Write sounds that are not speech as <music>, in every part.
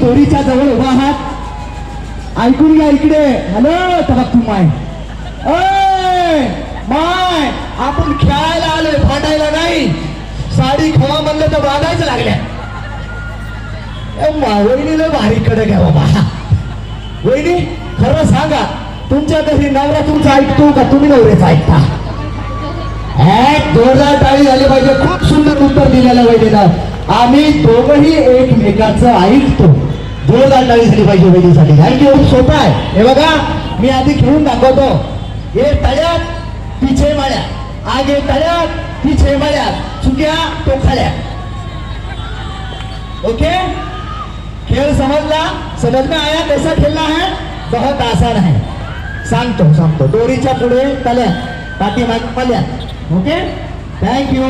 दोरीच्या जवळ उभा आहात. ऐकून घ्या इकडे. हॅलो तर तू माय अय, माय आपण खेळायला आलोय भांडायला नाही. साडी खवा म्हणलं तर बांधायचं लागल्या. ए, मा वहिनीला भारी कडे घ्या बाबा. वहिनी खरं सांगा तुमच्या घरी नवरा तुमचा ऐकतो का? तुम्ही नवऱ्याचा ऐकता. जोरदार टाळी झाली पाहिजे. खूप सुंदर उत्तर दिलेलं वहिनीला आम्ही दोघही एकमेकाचं ऐकतो. जोरदार टाळी झाली पाहिजे वहिनीसाठी थँक्यू सोपं आहे. हे बघा मी आधी खेळून दाखवतो. हे तळ्यात पिछे माळ्या. आगे तळ्यात पिछे माळ्या. चुक्या टोखाल्या ओके खेळ समजला? समझ में आया कैसा खेळला है? बहुत आसान है सांगतो सांगतो. दोरीच्या पुढे तल्या पाठीमाग पल्या ओके थँक्यू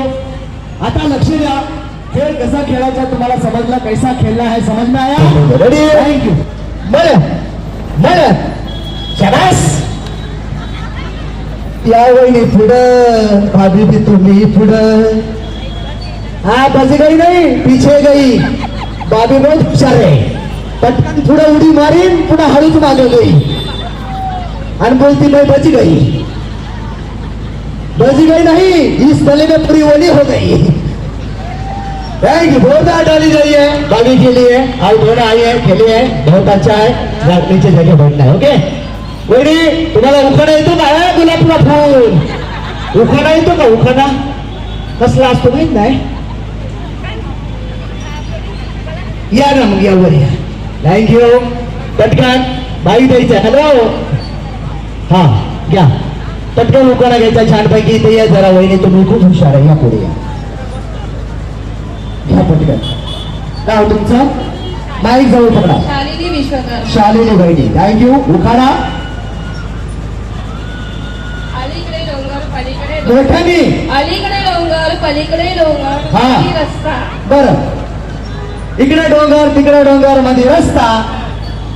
आता लक्ष द्या. खेळ कसा खेळायचा तुम्हाला समजला? कैसा खेळला है समज में आया रेडी थँक्यू बळ बळ शबास! या वहिनी पुढं भाभी भी तुम्ही पुढं. हा बस गई नाही पीछे गई. बाबी बहुत हुशार आहे. पटकन पुढे उडी मारीन पुन्हा हळूच मागे गई आणि बोलती मैं बच गई बच गई नहीं इस तले में पूरी ओली हो गई. थैंक यू बहुत डाली गई है बाबी के लिए आउट होने आई है खेली है बहुत अच्छा है जा- नीचे जाके बैठना है ओके? वहिनी तुम्हाला उखाणा येतो का गुलाबला फूल उखाणा येतो का उखाणा कसला असतो माहीत नाही या ना मग यावर या थँक्यू पटकन। बाई द्यायचा हॅलो हा घ्या पटकन उखाणा घ्यायचा छानपैकी इथे या जरा वहिनी तुम्ही खूप हुशार आहे या पुढे या पटकन काय हो तुमचं माईक जवळ पकडा शालिनी बहिणी. थँक्यू उखाणा. अलीकडे डोंगर पलीकडे डोंगर. मोठ्याने अलीकडे डोंगर पलीकडे डोंगर. हा. खाली रस्ता. बर. इकडे डोंगर तिकडे डोंगरमध्ये रस्ता.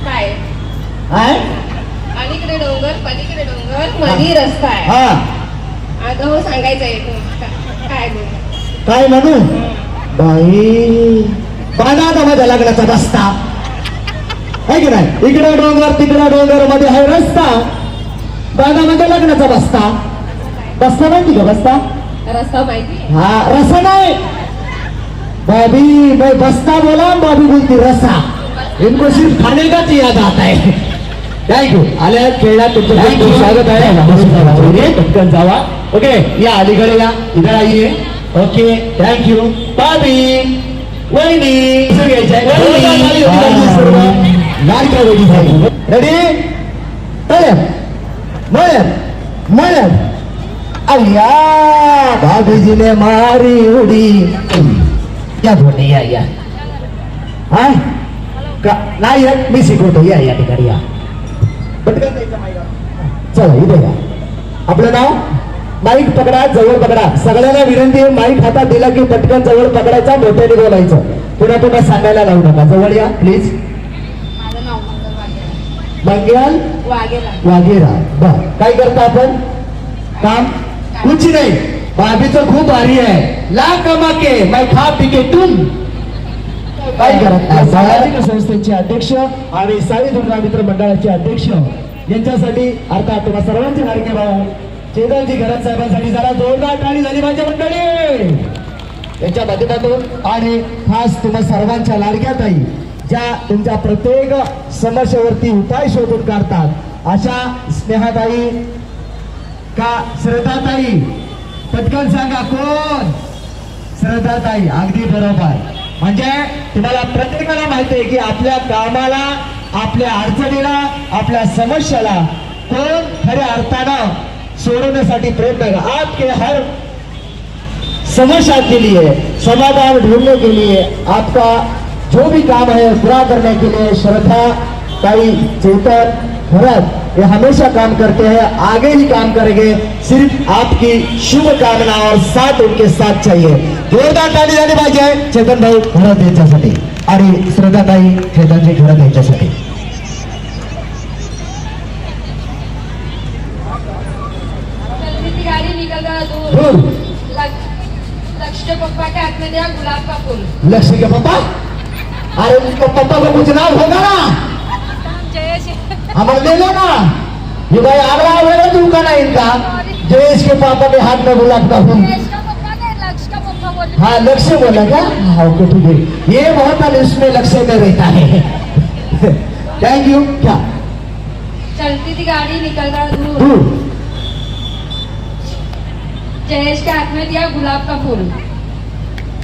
काय? आहे अलीकडे डोंगर पलीकडे डोंगर मधी रस्ता आहे. हा. अगं हो सांगायचं आहे काय बोल? काय म्हणू? बाई आता माझ्या लग्नाचा रस्ता. आहे की नाही? इकडे डोंगर तिकडे डोंगरमध्ये आहे रस्ता. बाणा मध्ये लग्नाचा बस्ता. बस्ता माहिती का बस्ता? रस्ता माहिती. हा रसा नाही. भाभी मैं बस्ता बोला भाभी बोलती रसा इनको सिर्फ खाने का तो याद आता है थँक्यू आल्या खेळला तुमचं स्वागत आहे. पटकन जावा ओके या अलीकडे या. इकडे आइए ओके थँक्यू भाभी वहिनी. लाडक्या वहिनी झाली रेडी मळ्यात मळ्यात मळ्यात. अय्या भाभीजीने मारी उडी. या बोलणे या या. हा का नाही येत, मी शिकवतो. या या ठिकाणी या. पटकन. चला इथे या. आपलं नाव? माईक पकडा जवळ पकडा. सगळ्यांना विनंती आहे माईक हातात दिला की पटकन जवळ पकडायचा मोठ्याने बोलायचं. पुन्हा पुन्हा सांगायला लावू नका. जवळ या प्लीज मंगल बर. काय करता आपण? काम? कुछ नाही. भाभीचं खूप भारी आहे. ला कमाके. माय खा पिके तुम. काय करत सामाजिक संस्थेचे अध्यक्ष आणि साई दुर्गा मित्र मंडळाचे अध्यक्ष यांच्यासाठी अर्थात तुम्हा सर्वांचे लाडके भाऊ चेतनजी घरात साहेबांसाठी जरा जोरदार टाळी झाली माझ्या मंडळी. यांच्या माध्यमातून आणि खास तुम्हा सर्वांच्या लाडक्या ताई ज्या तुमच्या प्रत्येक समस्येवरती उपाय शोधून काढतात अशा स्नेहाताई का श्रद्धाताई? पटकन सांगा कोण? श्रद्धाताई अगदी बरोबर. म्हणजे तुम्हाला प्रत्येकाला माहिती आहे की आपल्या कामाला आपल्या अडचणीला आपल्या समस्याला कोण खऱ्या अर्थानं सोडवण्यासाठी प्रयत्न कर. आपके हर समस्या के लिए समाधान ढूंढने के लिए आपका जो भी काम है पूरा करने के लिए श्रद्धा ताई चेतन भरत ये हमेशा काम करते हैं आगे ही काम करेंगे। सिर्फ आपकी शुभ कामना और साथ उनके साथ चाहिए। जोरदार ताली झाली पाहिजे चेतन भाई भरत यांच्यासाठी। आणि श्रद्धाताई चेतनजी भरत यांच्यासाठी। दूर. लक्ष लक्ष्य पप्पा के हाथ में दिया गुलाब का फूल पप्पा अरे उसका पप्पा को कुछ नाम होगा ना? हमारे ले लो ना। ये भाई आगरा होगा तू का ना इनका। जयेश के पापा के हाथ में गुलाब का फूल हाँ लक्ष्य बोला क्या? हाँ ओके ठीक है। ये बहुत इसमें लक्ष्य में रहता है। <laughs> थैंक यू क्या? चलती थी गाड़ी निकल रहा दूर जयेश के हाथ में दिया गुलाब का फूल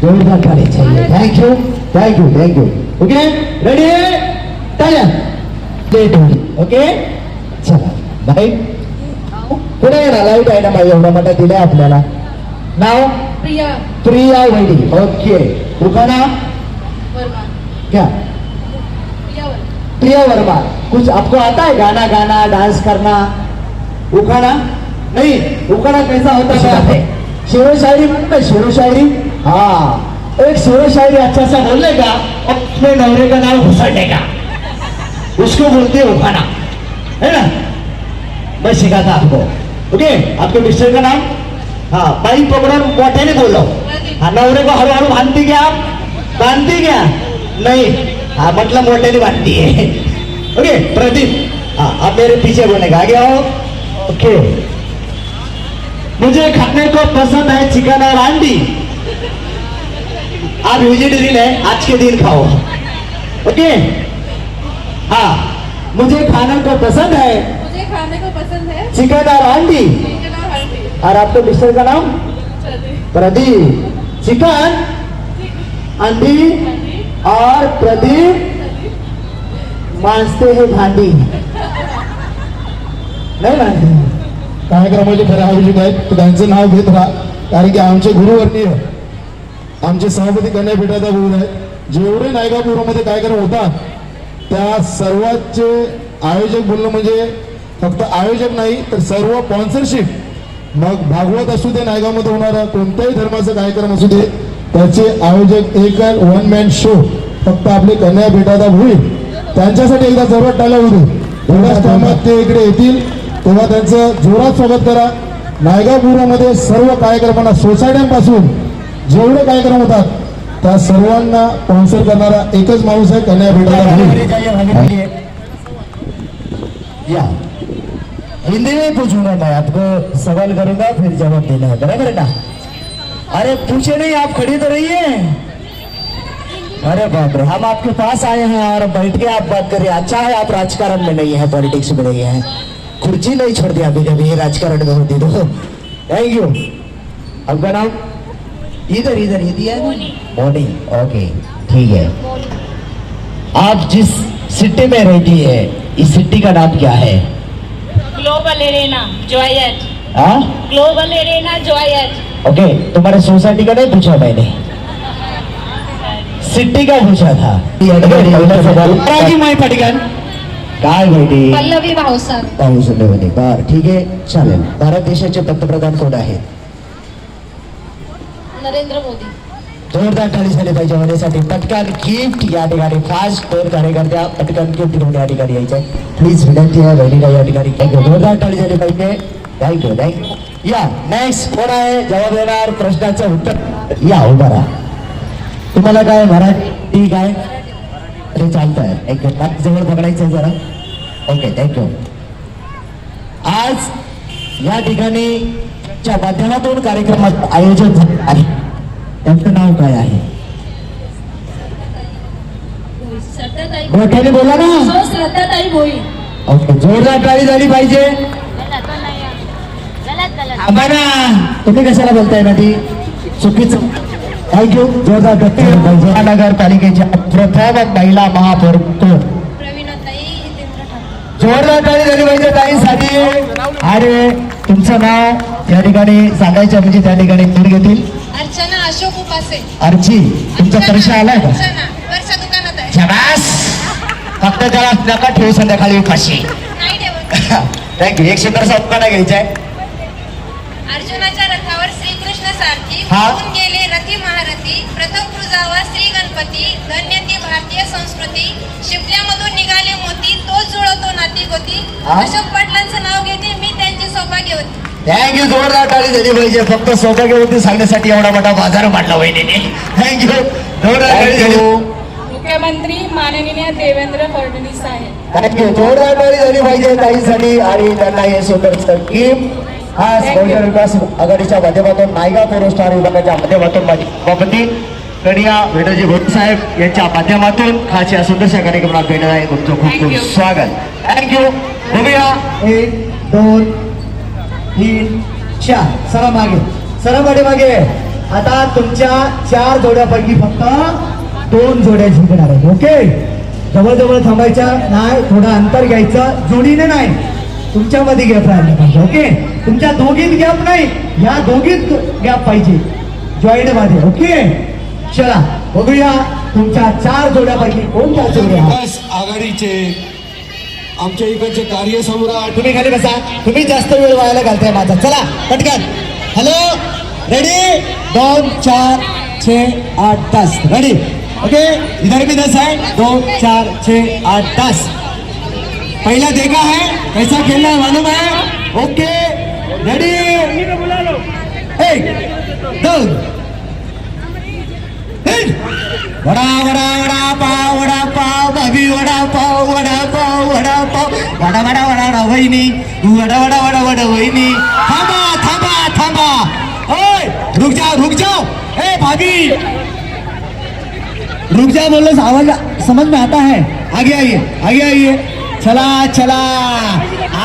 जोरदार ताली चाहिए thank you thank you thank you okay? Ready टाळ्या लेट होईल ओके? चला. बाई. पुढे ये ना लाइट आहे ना बाई? एवढा मोठा दिलाय आपल्याला. नाव? प्रिया. प्रिया वैडी ओके. रुकाना वर्मा. क्या प्रिया वर्मा. प्रिया वर्मा. कुछ आपको आता है गाना गाना डांस करना? उखाना? नहीं उखाना कैसा होता है। शेरो शायरी मालूम है शायरी। हाँ एक शेरो शायरी अच्छा सा और उसमें नवरे का नाम घुसड़ने का उसको बोलते हैं उखाना है ना? मैं सिखाता आपको। ओके आपके मिस्टर का नाम? हाँ बाई पकड़ो मोठ्याने बोलो हाँ। नवरे को हळूहळू बांधती क्या आप? बांधती क्या? नहीं। हाँ मतलब मोटे नहीं बांधती है। <laughs> ओके प्रदीप। हाँ आप मेरे पीछे बोलेगा आगे आओ। ओके। मुझे खाने को पसंद है चिकन और आंडी आप वेजिटेरियन है आज के दिन खाओ। ओके हाँ मुझे खाने को पसंद है मुझे खाने को पसंद है चिकन और आंडी और आपके मिस्टर का नाम? प्रदीप। चिकन? अंडी और प्रदीप? मांजते हैं भांडी। नाही मांजते कार्यक्रमाचे खरे आयोजित आहेत. तर त्यांचं नाव घेत राहा. कारण की आमचे गुरुवर्णीय आमचे सभापती कन्यापीठाचा गुरु आहेत. जेवढे नायगापूरमध्ये कार्यक्रम होतात त्या सर्वांचे आयोजक बोलणं म्हणजे फक्त आयोजक नाही तर सर्व स्पॉन्सरशिप मग भागवत असू दे नायगावमध्ये होणारा कोणत्याही धर्माचा कार्यक्रम असू दे त्याचे आयोजक एक वन मॅन शो फक्त आपले कन्या भेटायला होईल त्यांच्यासाठी एकदा जरूर टाळ्या होऊ एवढ्या थोड्याच ते इकडे येतील. तेव्हा त्यांचं जोरात स्वागत करा. नायगापूरमध्ये सर्व कार्यक्रमांना सोसायट्यांपासून जेवढे कार्यक्रम होतात त्या सर्वांना स्पॉन्सर करणारा एकच माणूस आहे कन्या भेटादा होईल या. हिंदी में पूछूंगा मैं आपको सवाल करूंगा फिर जवाब देना है. बराबर ना? अरे पूछे नहीं आप खड़ी तो रहिए. अरे बाप रे हम आपके पास आए हैं और बैठ के आप बात करिए अच्छा है आप राजकारण में नहीं है पॉलिटिक्स में नहीं है. कुर्सी नहीं छोड़ दिया अभी कभी राजकारण में होती तो। थैंक यू आपका नाम? इधर इधर ये दिया है मोनी। ओके ठीक है। आप जिस सिटी में रहती है इस सिटी का नाम क्या है? ग्लोबल एरेना जॉयट हाँ? ग्लोबल एरेना जॉयट ओके तुम्हारे सोसाइटी का नहीं पूछा मैंने। सिटी का पूछा था। पटकन काय माहिती? पल्लवी पाऊसमध्ये बर ठीक आहे. चालेल. भारत देशाचे पंतप्रधान कोण आहेत? नरेंद्र मोदी. जोरदार टाळी झाली पाहिजे होण्यासाठी. पटकन गिफ्ट या ठिकाणी फास्ट दोन कार्यकर्त्या पटकन गिफ्ट घेऊन या ठिकाणी यायचंय. प्लीज विनंती आहे बहिणीला या ठिकाणी जोरदार टाळी झाली पाहिजे. थँक्यू थँक्यू या नेक्स्ट कोण आहे? जवाब देणार प्रश्नाचं उत्तर. या उभा राहा. तुम्हाला काय मराठी काय? अरे चालतंय. एक मिनिट जवळ पकडायचं जरा. ओके थँक्यू आज या ठिकाणी च्या माध्यमातून कार्यक्रमात आयोजन झालं आहे. त्यांचं नाव काय आहे? मोठ्याने बोला ना. हो ओके जोरदार टाळी झाली पाहिजे. थांबा ना. तुम्ही कशाला बोलताय ना ती चुकीचं थँक्यू जोरदार पाहिजे नगरपालिकेच्या प्रथम महिला महापौर जोरदार टाळी झाली पाहिजे ताईसाठी. अरे तुमचं नाव या ठिकाणी सांगायचं म्हणजे त्या ठिकाणी दूर घेतील? अर्चना अशोक उपासे. अर्ची तुमचा परीक्षा आलाय का? शबास! फक्त त्याला नका ठेवू संध्याकाळी उपाशी. थँक्यू <laughs> एक सुंदरसा उत्पन्न घ्यायचा आहे. अर्जुनाच्या रथावर श्रीकृष्ण सारथी हा. गेले रथी महारथी. प्रथम क्रुजावा श्री गणपती. अशोक पाटलांचं नाव घेते मी त्यांची सौभाग्यवती थँक्यू जोरदार टाळी झाली पाहिजे. फक्त सौभाग्यवती सांगण्यासाठी एवढा मोठा बाजार मांडला वहिनीने. थँक्यू जोरदार टाळी झाली. मुख्यमंत्री माननीय देवेंद्र फडणवीस आहेत थँक्यू जोरदार टाळी झाली पाहिजे ताईंसाठी आणि त्यांना हे सुंदर आज बहुजन विकास आघाडीच्या माध्यमातून नायगा पुरस्कार विभागाच्या माध्यमातून माझी सभापती कनिया भेटोजी भोट साहेब यांच्या माध्यमातून खास या सुंदरशा कार्यक्रमात भेटत आहे. तुमचं खूप खूप. स्वागत. थँक्यू बघूया. एक दोन तीन चार. सरा मागे. सरा मागे मागे. आता तुमच्या चार जोड्यापैकी फक्त दोन जोड्या जिंकणार आहेत. ओके? जवळजवळ थांबायच्या नाही थोडं अंतर घ्यायचं. जोडीने नाही. तुमच्यामध्ये गॅप राहिला पाहिजे. ओके? तुमच्या दोघीत गॅप नाही. या दोघीत गॅप पाहिजे. जॉईंटमध्ये. ओके? चला बघूया तुमच्या चार जोड्यापैकी कोणत्या जोड्या आघाडीचे आमच्या इकडचे कार्यसम्राट तुम्ही खाली बसा. तुम्ही जास्त वेळ व्हायला घालताय माझा. चला पटकन. हॅलो रेडी दोन चार छे आठ तास. रेडी ओके इधर भी दस है. दो चार छे आठ तास. पहला देखा है. कैसा खेलना है? मालूम है? ओके रेडी एक दोन तीन वडा वडा वडा पाव वडा पाव भाभी वडा पाव वडा पाव वडा पाव. वडा वडा वडा वडा वहिनी. वडा वडा वडा वडा वहिनी. थांबा थांबा थांबा. ओय रुक जाओ रुक जाओ. ए भाभी. रुक जाओ बोलो आवाज समझ में आता है? आगे आइए आगे आइए. चला चला.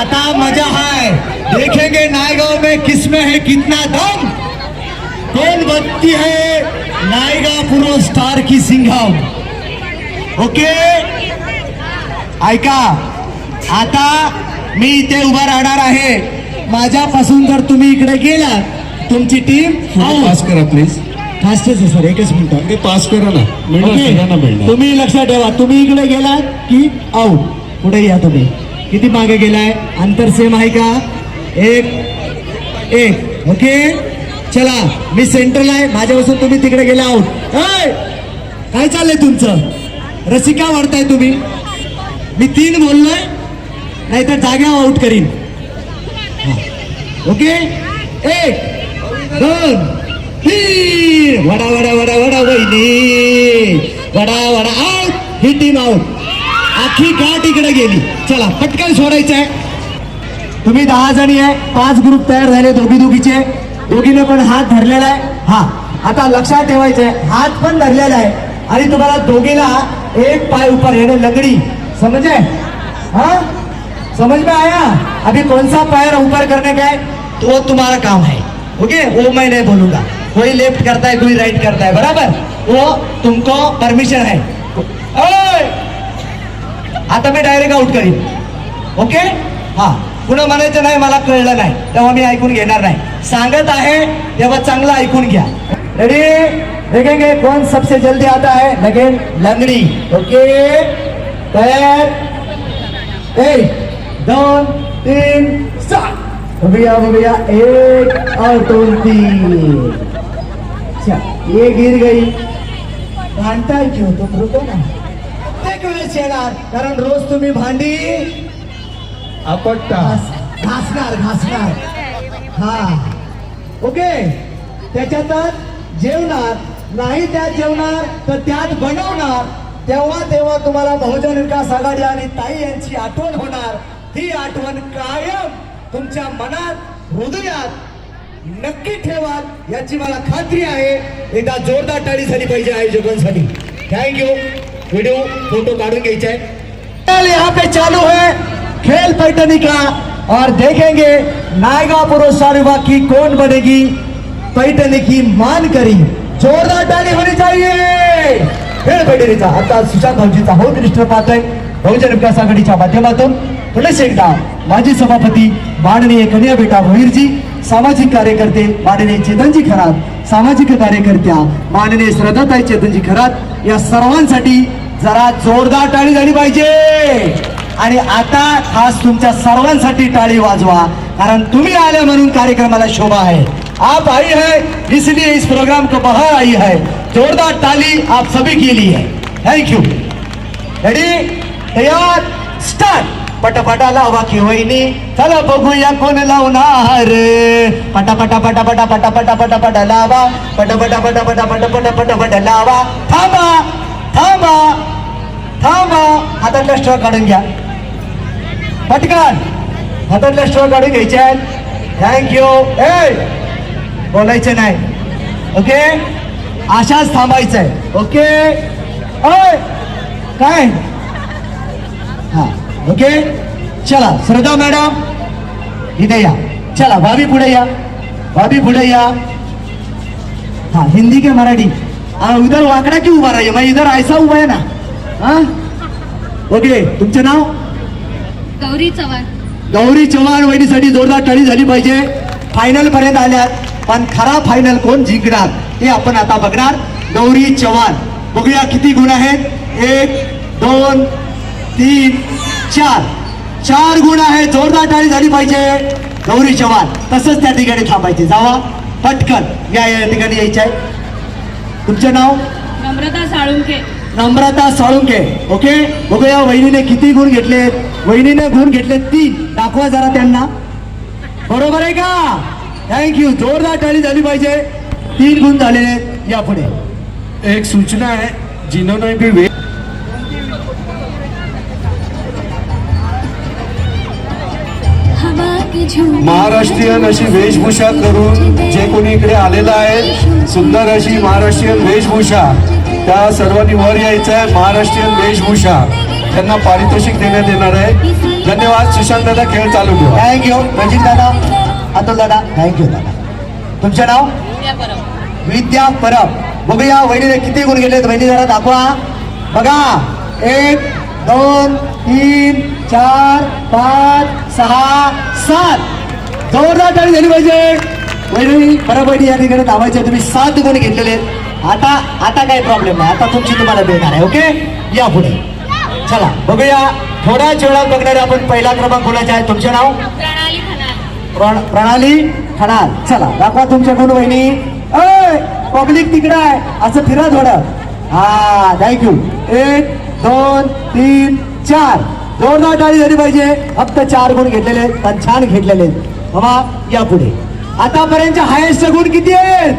आता मजा है. देखेंगे नायगांव में किसमें है कितना दम? कौन बनती है. नायगा पुरो स्टार की सिंघम. ओके? ऐका. आता मी इथे उभा राहणार आहे. माझ्यापासून जर तुम्ही इकडे गेला तुमची टीम पास करा प्लीज फास्टेस्ट आहे सर एकच मिनिट. पास करा ना. मिळणार मिळणार. तुम्ही लक्षात ठेवा. तुम्ही इकडे गेलात की आउट पुढे या तुम्ही. किती मागे गेलाय? अंतर सेम आहे का? एक. एक. ओके? चला मी सेंटरला आहे माझ्यापासून तुम्ही तिकडे गेला आहोत. काय चाललंय तुमचं? रसिका वाढताय तुम्ही. मी तीन बोललोय नाहीतर जाग्यावर आउट करीन. ओके? एक दोन तीन. वडा वडा वडा वडा वहिनी. वडा वडा आउट ही टीम आउट आखी का तिकडे गेली. चला पटकन सोडायचं आहे तुम्ही दहा जणी आहे पाच ग्रुप तयार झाले दोघी दोघीचे दोघीने पण हात धरलेला आहे. हा आता लक्षात ठेवायचं आहे हात पण धरलेला आहे. आणि तुम्हाला दोघीला एक पाय ऊपर येणे लगड़ी. समझे हा? समझ में आया? अभी कौन सा पैर ऊपर करने का है? तो वो तुम्हारा काम है. ओके वो मैं नहीं बोलूंगा. कोई लेफ्ट करता है कोई राइट करता है बराबर? वो तुमको परमिशन है. आता मी डायरेक्ट आउट करीन ओके हा. पुन्हा म्हणायचं नाही मला कळलं नाही. तेव्हा मी ऐकून घेणार नाही. सांगत आहे तेव्हा चांगलं ऐकून घ्या. रेडी देखेंगे कौन सबसे जल्दी आता है? लगेन लंगड़ी. ओके तैयार? एक दोन तीन चार हो भैया हो भैया एक और दोन तीन अच्छा ये गिर गई. भांडताय क्यों? तुम रुको ना. प्रत्येक वेळेस येणार कारण रोज तुम्ही भांडी आपट्टा घास- घासणार घासणार. हा. ओके. त्याच्यातच जेवणार. नाही त्यात जेवणार तर त्यात बनवणार. तेव्हा तेव्हा तुम्हाला बहुजन विकास आघाडी आणि ताई यांची आठवण होणार. ती आठवण कायम तुमच्या मनात हृदयात नक्की ठेवाल याची मला खात्री आहे. एकदा जोरदार टाळी झाली पाहिजे आयोजकांसाठी. थँक्यू व्हिडिओ फोटो काढून घ्यायचे. आहे पे चालू है। खेल पैठनी का? और देखेंगे नायगा पुरस्कार विभाग की कौन बनेगी? पैठनी की मान करी। जोरदार ताली होनी चाहिए। खेळ पैठणीचा आता सुशांत भाऊजीचा होम मिनिस्टर पाहतोय बहुजन विकास आघाडीच्या माध्यमातून पुलिस एकदा माजी सभापती माननीय कन्या बेटा भोईरजी सामाजिक कार्यकर्ते माननीय चेतनजी खरात सामाजिक कार्यकर्त्या माननीय श्रद्धाताई चेतनजी खरात या सर्वांसाठी जरा जोरदार टाळी झाली पाहिजे. आणि आता खास तुमच्या सर्वांसाठी टाळी वाजवा. कारण तुम्ही आले म्हणून कार्यक्रमाला शोभा आहे. आप आई है इसलिए इस प्रोग्राम को बाहर आई है. जोरदार ताली आप सभी के लिए. थैंक यू रेडी तैयार? स्टार्ट पटापटा लावा की वहिनी. चला बघूया कोण लावणार. पटापटा पटापटा पटापटा पटापट लावा. पटापटा पटापटा पटापट पटापट लावा. थांबा. थांबा. थांबा. आता कष्ट काढून घ्या. पटकन. हातातल्या स्ट्रॉ काढून घ्यायचे आहेत. थँक्यू ए बोलायचं नाही. ओके अशाच थांबायचं आहे. ओके ओय! काय? हा. ओके चला. श्रद्धा मॅडम इथे या. चला भाभी पुढे या. भाभी पुढे या. हा हिंदी के मराठी? उधर वाकड़ा क्यों उभा रही मग इधर ऐसा उभा आहे ना? हा? ओके तुमचे नाव? गौरी चव्हाण. गौरी चव्हाण वहिनीसाठी जोरदार टाळी झाली पाहिजे. फायनल पर्यंत आल्यात पण खरा फायनल कोण जिंकणार हे आपण आता बघणार. गौरी चव्हाण बघूया किती गुण आहेत. एक दोन तीन चार. चार गुण आहेत जोरदार टाळी झाली पाहिजे. गौरी चव्हाण तसंच त्या ठिकाणी थांबायचे. जावा पटकन. या या ठिकाणी यायचे आहे तुमचे नाव? नम्रता साळुंके नम्रता साळुंके ओके? बघूया वहिनीने किती गुण घेतले. वहिनीने गुण घेतले तीन. दाखवा जरा त्यांना. बरोबर आहे का? थँक्यू जोरदार टाळी झाली पाहिजे. तीन गुण झालेले आहेत. या पुढे. एक सूचना आहे. जिनोने बी वे महाराष्ट्रीयन अशी वेशभूषा करून जे कोणी इकडे आलेलं आहे सुंदर अशी महाराष्ट्रीयन वेशभूषा. त्या सर्वांनी वर यायचं आहे महाराष्ट्रीयन वेशभूषा. त्यांना पारितोषिक देण्यात येणार आहे. धन्यवाद. सुशांत दादा खेळ चालू ठेवा. थँक्यू रणजित दादा अतुल दादा. थँक्यू दादा. तुमचे नाव? विद्या परब. बघूया वहिनीने किती गुण गेलेत. वहिनी जरा दाखवा. बघा. एक दोन तीन चार पाच सहा सात. जोरदार टाळी झाली पाहिजे. वहिनी परब वहिनी या ठिकाणी धावायचे. तुम्ही सात गुण घेतलेले आहेत. आता आता काही प्रॉब्लेम नाही. आता तुमची तुम्हाला मिळणार आहे ओके या पुढे. चला बघूया. थोड्याच वेळात बघणारे आपण पहिला क्रमांक कोणाचे आहे? तुमचे नाव? प्रणाली खनाल. प्रण- प्रणाली खणाल चला दाखवा तुमच्या वहिनी. अय पब्लिक तिकडं आहे. असं फिरा थोडं. हा थँक्यू एक दोन तीन चार. जोरदार टाळी झाली पाहिजे. फक्त चार गुण घेतलेले आहेत, पण छान घेतलेले आहेत. बाबा या पुढे. आतापर्यंत हायेस्ट गुण किती आहेत?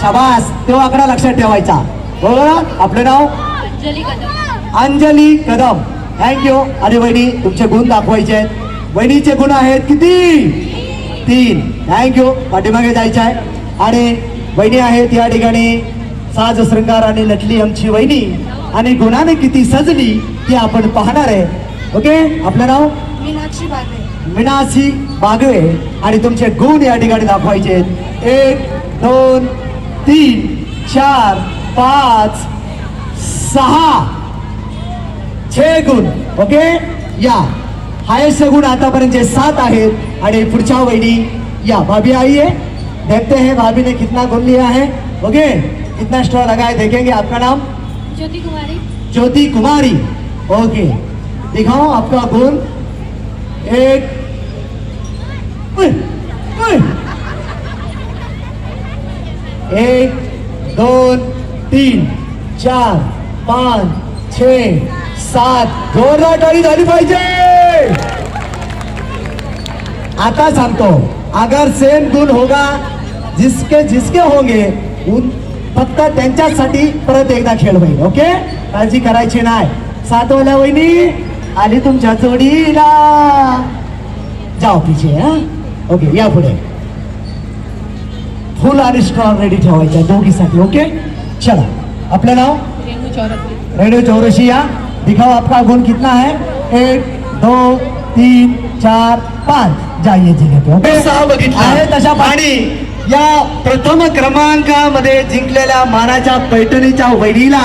शाबास. तो आकडा लक्षात ठेवायचा. बरोबर आपलं नाव? अंजली कदम. अंजली कदम. थँक्यू आणि वहिनी तुमचे गुण दाखवायचे आहेत. वहिनीचे गुण आहेत किती? तीन. थँक्यू पाठीमागे जायचं आहे. आणि वहिनी आहेत या ठिकाणी. साज शृंगार आणि नटली आमची वहिनी. आणि गुणाने किती सजली ती आपण पाहणार आहे. ओके आपलं नाव? मीनाक्षी बागवे. मीनाक्षी बागवे. आणि तुमचे गुण या ठिकाणी दाखवायचे आहेत. एक दोन तीन चार पाच सहा। छे गुण ओके या. हायेस्ट गुण आतापर्यंत सात आहेत आणि पुढच्या वहिनी या. भाभी आई है देखते हैं भाभी ने कितना गुण लिया है ओके कितना स्ट्रॉ लगा है देखेंगे आपका नाम. ज्योति कुमारी। ज्योति कुमारी ओके दिखाओ आपका गुण. एक उय, उय। एक दोन तीन चार पाच छ सात. जोरदार टाळी झाली पाहिजे. आता सांगतो. अगर सेम गुण होगा जिसके जिसके होंगे उन फक्त त्यांच्यासाठी परत एकदा खेळ होईल ओके? काळजी करायची नाही. सातवल्या वहिनी आली तुमच्या जोडीला. जाओ पिछे हा? ओके या पुढे. फुल आणि स्ट्रॉंग रेडी ठेवायच्या दोघीसाठी ओके चला आपलं नाव? चौरसी रेडियो चौरसी या दिखाओ आपका गुण कितना है? एक दो तीन चार पाच. पे ओके आहे तशा पाणी या प्रथम क्रमांकामध्ये जिंकलेल्या मानाच्या पैठणीच्या वैरीला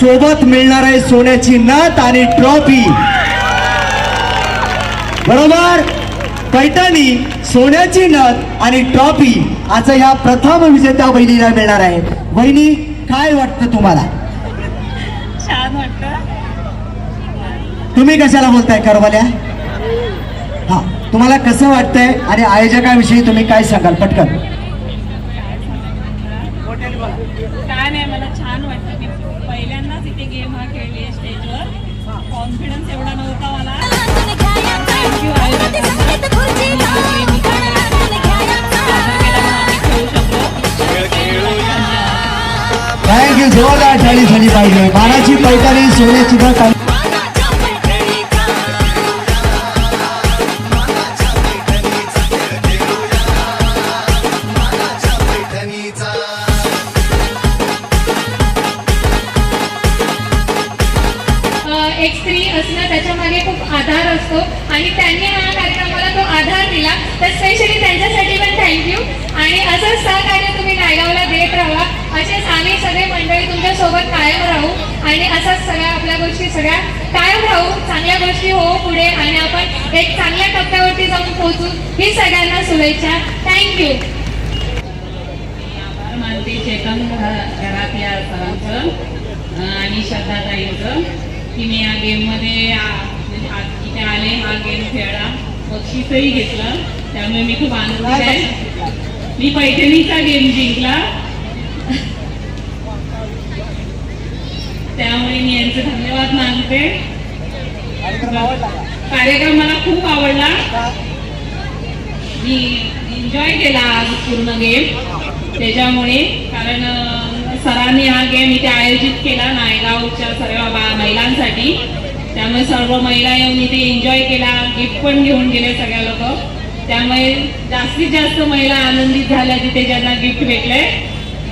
सोबत मिळणार आहे सोन्याची नथ आणि ट्रॉफी. बरोबर? पैठणी सोन्याची नथ आणि ट्रॉफी असं या प्रथम विजेत्या बहिणीला मिळणार आहे. बहिणी काय वाटतं तुम्हाला? छान वाटतं. तुम्ही कशाला बोलताय करवाल्या? हा तुम्हाला कसं वाटतंय आणि आयोजकाविषयी तुम्ही काय सांगाल? पटकन. काय नाही मला छान वाटतं मी पहिल्यांदाच इथे गेम हा खेळली आहे स्टेजवर कॉन्फिडन्स एवढा नव्हता मला. थँक्यू जोरदार टाळी झाली पाहिजे. मानाची पैठणी सोन्याची ना एक स्त्री असणं त्याच्यामागे खूप आधार असतो. आणि त्यांनी हा कार्यक्रमाला तो आधार दिला. तर स्पेशली त्यांच्यासाठी पण थँक्यू आणि असंच सहकार्य तुम्ही नायगावला देत राहा. असेच आम्ही सगळे मंडळी तुमच्यासोबत कायम राहू. आणि असंच सगळ्या आपल्या गोष्टी सगळ्या कायम राहू. चांगल्या गोष्टी हो पुढे. आणि आपण एक चांगल्या टप्प्यावरती जाऊन पोहोचू. ही सगळ्यांना शुभेच्छा. थँक्यू आभार मानते चेतन घरा- घरातल्या सरांचं आणि श्रद्धाताईंचं की मी या गेममध्ये मध्ये म्हणजे इथे आले हा गेम खेळला. बक्षीसही घेतलं. त्यामुळे मी खूप आनंदित आहे. मी पैठणीचा गेम जिंकला. त्यामुळे मी यांचे धन्यवाद मानते. कार्यक्रम मला खूप आवडला. मी एन्जॉय केला आज पूर्ण गेम त्याच्यामुळे कारण सरांनी हा गेम इथे आयोजित केला नायगावच्या सर्व महिलांसाठी. त्यामुळे सर्व महिला येऊन इथे एन्जॉय केला गिफ्ट पण घेऊन गेले सगळ्या लोक. त्यामुळे जास्तीत जास्त महिला आनंदित झाल्या तिथे ज्यांना गिफ्ट भेटलंय.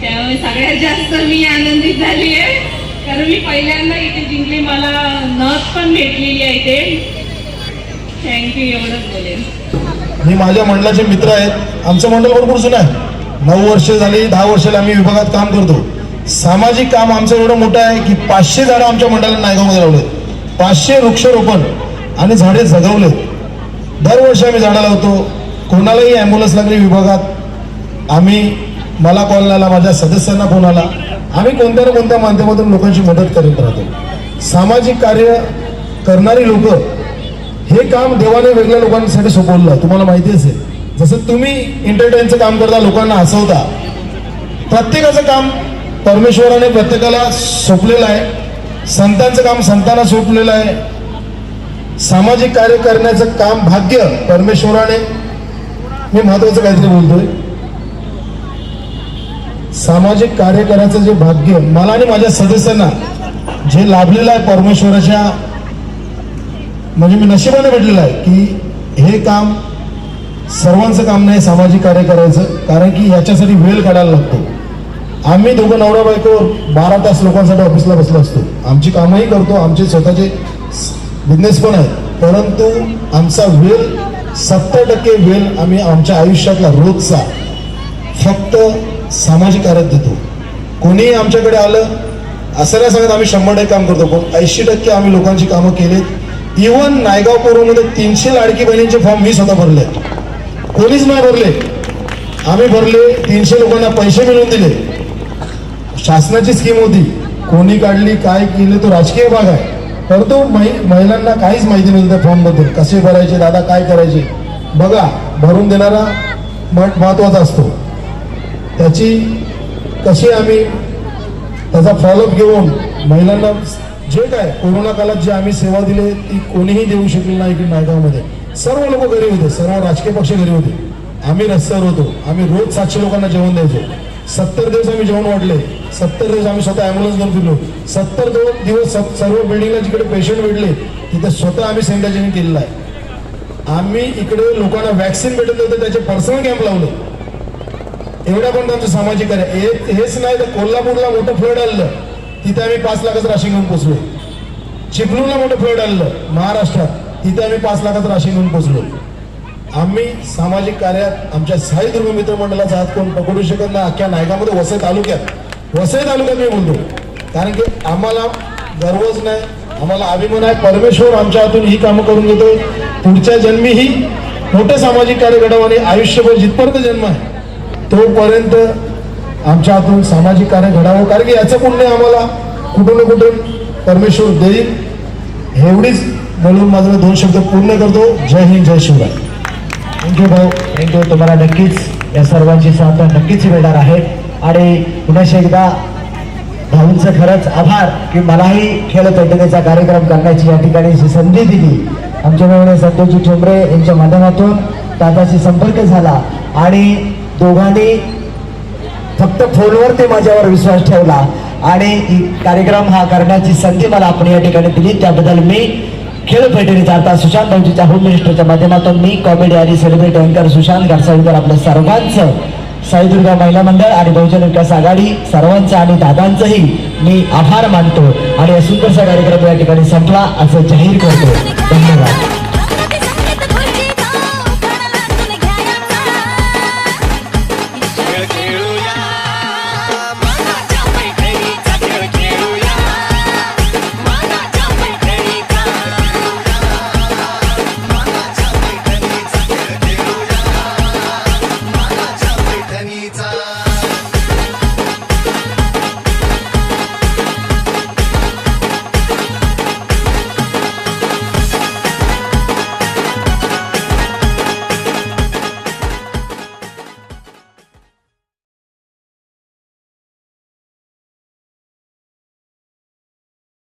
त्यामुळे सगळ्यात जास्त मी आनंदित झाली आहे. कारण मी पहिल्यांदा इथे जिंकली मला नथ पण भेटलेली आहे इथे. थँक्यू एवढंच बोलेन. मी माझ्या मंडळाचे मित्र आहेत. आमचं मंडळ भरपूर जुनं आहे. नऊ वर्ष झाली दहा वर्षाला आम्ही विभागात काम करतो. सामाजिक काम आमचं एवढं मोठं आहे की पाचशे झाडं आमच्या मंडळाला नायगावमध्ये लावले पाचशे वृक्षरोपण आणि झाडे जगवले. दरवर्षी आम्ही झाडं लावतो. कोणालाही ॲम्ब्युलन्स लागली विभागात. आम्ही मला कॉल आला माझ्या सदस्यांना फोन आला. आम्ही कोणत्या ना कोणत्या माध्यमातून लोकांची मदत करीत राहतो. सामाजिक कार्य करणारी लोक हे काम देवाने वेगळ्या लोकांसाठी सोपवलं. तुम्हाला माहिती असेल. जसं तुम्ही एंटरटेनचं काम करता लोकांना हसवता. प्रत्येकाचं काम परमेश्वराने प्रत्येकाला सोपलेलं आहे. संतांचं काम संतांना सोपलेलं आहे. सामाजिक कार्य करण्याचं काम भाग्य परमेश्वराने. मी महत्वाचं काहीतरी बोलतोय. सामाजिक कार्य करायचं जे भाग्य मला आणि माझ्या सदस्यांना जे लाभलेलं आहे परमेश्वराच्या म्हणजे मी नशिबाने भेटलेलं आहे की हे काम सर्वांचं काम नाही सामाजिक कार्य करायचं कारण की याच्यासाठी वेळ काढायला लागतो. आम्ही दोघं नवरा बायको बारा तास लोकांसाठी ऑफिसला बसलो असतो. आमची कामंही करतो आमचे स्वतःचे बिझनेस पण आहेत. परंतु आमचा वेळ सत्तर टक्के वेळ आम्ही आमच्या आयुष्यातला रोजचा फक्त सामाजिक कार्यात देतो. कोणीही आमच्याकडे आलं असं नाही सांगत आम्ही शंभर टक्के काम करतो. पण ऐंशी टक्के आम्ही लोकांची कामं केलीत. इवन नायगाव पूर्वमध्ये तीनशे लाडकी बहिणींचे फॉर्म मी स्वतः भरले. कोणीच नाही भरले. आम्ही भरले तीनशे लोकांना पैसे मिळवून दिले. शासनाची स्कीम होती. कोणी काढली काय केलं तो राजकीय भाग आहे. परंतु महि- महिलांना काहीच माहिती नव्हती त्या फॉर्मबद्दल कसे भरायचे दादा काय करायचे? बघा भरून देणारा मत महत्त्वाचा असतो. त्याची कशी आम्ही त्याचा फॉलोअप घेऊन महिलांना जे काय कोरोना काळात जे आम्ही सेवा दिली ती कोणीही देऊ शकले नाही की नायगावमध्ये. सर्व लोक घरी होते सर्व राजकीय पक्ष घरी होते. आम्ही रस्त्यावर होतो. आम्ही रोज सातशे लोकांना जेवण द्यायचो. सत्तर दिवस आम्ही जेवण वाढले. सत्तर दिवस आम्ही स्वतः ॲम्ब्युलन्स घेऊन फिरलो. सत्तर दोन दिवस सर्व बिल्डिंगला जिकडे पेशंट भेटले तिथे स्वतः आम्ही सॅनिटायझरिंग केलेलं आहे. आम्ही इकडे लोकांना वॅक्सिन भेटत होते त्याचे पर्सनल कॅम्प लावले. एवढ्या पण आमचं सामाजिक कार्य. हेच नाही तर कोल्हापूरला मोठं फ्लड आलं तिथे आम्ही पाच लाखाचं राशन घेऊन पोचलो चिपळूणला मोठं फ्लड आलं महाराष्ट्रात. तिथे आम्ही पाच लाखाचं राशन घेऊन पोचलो आम्ही सामाजिक कार्यात आमच्या साई धर्म मित्र मंडळाचा हात कोण पकडू शकत नाही अख्ख्या नायगामध्ये वसई तालुक्यात. वसई तालुक्यात मी बोलतो कारण की आम्हाला गर्वच नाही आम्हाला अभिमान आहे. परमेश्वर आमच्या हातून ही कामं करून घेतोय. पुढच्या जन्मी ही मोठे सामाजिक कार्य घडावं आणि आयुष्यभर जिथपर्यंत जन्म आहे तोपर्यंत आमच्या हातून सामाजिक कार्य घडावं. कारण की याचं पुण्य आम्हाला कुठून ना कुठून परमेश्वर देईल. एवढीच म्हणून माझं दोन शब्द पूर्ण करतो. जय हिंद जय शिवराय. थँक्यू भाऊ. थँक्यू तुम्हाला नक्कीच या सर्वांची साथ नक्कीच मिळणार आहे. आणि पुण्याशी एकदा भाऊंचं खरंच आभार की मलाही खेळ पैठणीचा कार्यक्रम करण्याची या ठिकाणी जी संधी दिली. आमच्या मिळवणे संतोषजी ठोंबरे यांच्या माध्यमातून दादाशी संपर्क झाला आणि दोघांनी फक्त फोनवर ते माझ्यावर विश्वास ठेवला. आणि कार्यक्रम हा करण्याची संधी मला आपण या ठिकाणी दिली. त्याबद्दल मी खेळ पैठणीचा अर्थात सुशांत भाऊजीच्या होम मिनिस्टरच्या माध्यमातून मी कॉमेडी आणि सेलिब्रिटी अँकर सुशांत घरसाळीकर आपल्या सर्वांचं साईदुर्गा महिला मंडळ आणि बहुजन विकास आघाडी सर्वांचं आणि दादांचंही मी आभार मानतो. आणि या सुंदरसा कार्यक्रम या ठिकाणी संपला. असं जाहीर करतो. धन्यवाद.